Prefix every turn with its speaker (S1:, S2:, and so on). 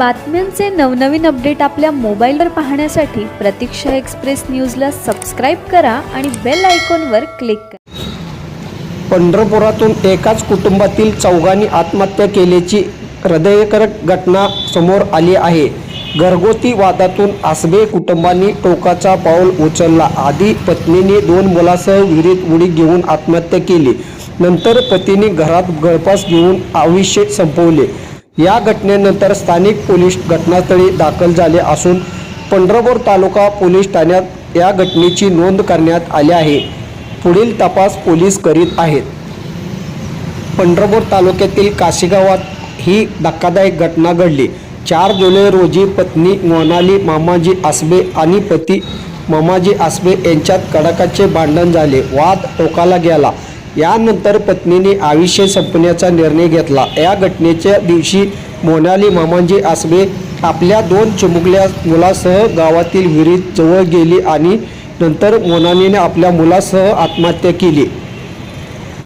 S1: बातम्यांचे नवनवीन अपडेट आपल्या मोबाईलवर पाहण्यासाठी प्रतीक्षा एक्सप्रेस न्यूजला सबस्क्राईब करा आणि बेल आयकॉनवर क्लिक करा.
S2: पंढरपुरातून एकाच कुटुंबातील चौघांनी आत्महत्या केल्याची हृदयकारक घटना समोर आली आहे. घरगुती वादातून आसबे कुटुंबांनी टोकाचा पाऊल उचलला. आधी पत्नीने दोन मुलासह विहिरीत उडी घेऊन आत्महत्या केली. नंतर पतीने घरात गळपास घेऊन आयुष्य संपवले. या घटनेनंतर स्थानिक पोलीस घटनास्थळी दाखल झाले असून पंढरपूर तालुका पोलीस ठाण्यात या घटनेची नोंद करण्यात आली आहे. पुढील तपास पोलीस करीत आहेत. पंढरपूर तालुक्यातील काशीगावात ही धक्कादायक घटना घडली. चार जुलै रोजी पत्नी मोनाली मामाजी आसबे आणि पती मामाजी आसबे यांच्यात कडकाचे भांडण झाले. वाद टोकाला गेला. यानंतर पत्नीने आयुष्य संपण्याचा निर्णय घेतला. या घटनेच्या दिवशी मोनाली मामाजी आसबे आपल्या दोन चिमुकल्या मुलासह गावातील विहिरीत जवळ गेली आणि नंतर मोनालीने आपल्या मुलासह आत्महत्या केली.